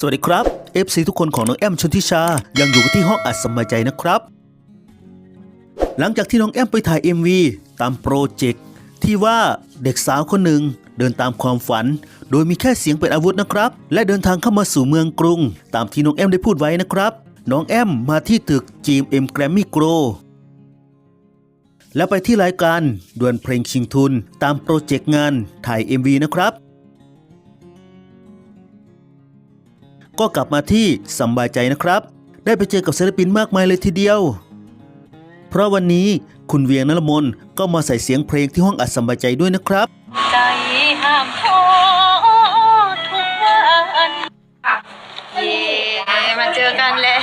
สวัสดีครับ FC ทุกคนของน้องแอมชนทิชา ยังอยู่ที่ห้องอัดสบายใจนะครับ หลังจากที่น้องแอมไปถ่าย MV ตามโปรเจกต์ที่ว่าเด็กสาวคนหนึ่งเดินตามความฝัน โดยมีแค่เสียงเป็นอาวุธนะครับ และเดินทางเข้ามาสู่เมืองกรุง ตามที่น้องแอมได้พูดไว้นะครับ น้องแอมมาที่ตึก GMM Grammy Gro แล้วไปที่รายการดวลเพลงชิงทุน ตามโปรเจกต์งานถ่าย MV นะครับ ก็กลับมาที่สำบายใจนะครับ ได้ไปเจอกับศิลปินมากมายเลยทีเดียว เพราะวันนี้คุณเวียงนรมนก็มาใส่เสียงเพลงที่ห้องอัดสำบายใจด้วยนะครับ ใจห้ามท้อทุกวันเย้มาเจอกันแล้ว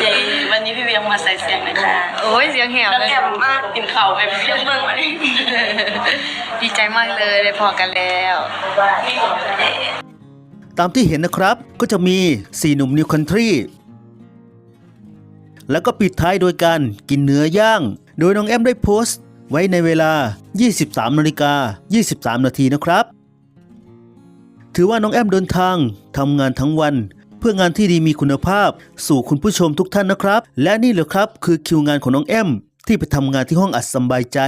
เย้วันนี้พี่เวียงมาใส่เสียงนะคะโอ้ยเสียงแหบแล้วเลยแกมมากกินข้าวไปเพียงเบิ่งวันนี้ดีใจมากเลยได้พอกันแล้ว ตามที่เห็นนะครับก็จะมี 4 หนุ่มนิวคันทรีแล้วก็ปิดท้ายโดยการกินเนื้อย่าง โดยน้องแอมได้โพสต์ ไว้ในเวลา 23นาฬิกา23 นาทีนะครับ ถือว่าน้องแอมเดินทางทำงานทั้งวัน เพื่องานที่ดีมีคุณภาพ สู่คุณผู้ชมทุกท่านนะครับ และนี่แหละครับคือคิวงานของน้องแอมที่ไปทำงานที่ห้องอัดสบายใจ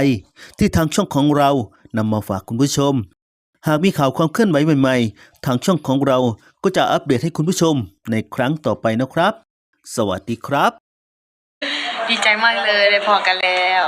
ที่ทางช่องของเรานำมาฝากคุณผู้ชม หากมีข่าวความเคลื่อนไหวใหม่ๆ ทางช่องของเราก็จะอัปเดตให้คุณผู้ชมในครั้งต่อไปนะครับ สวัสดีครับ ดีใจมากเลยได้พอกันแล้ว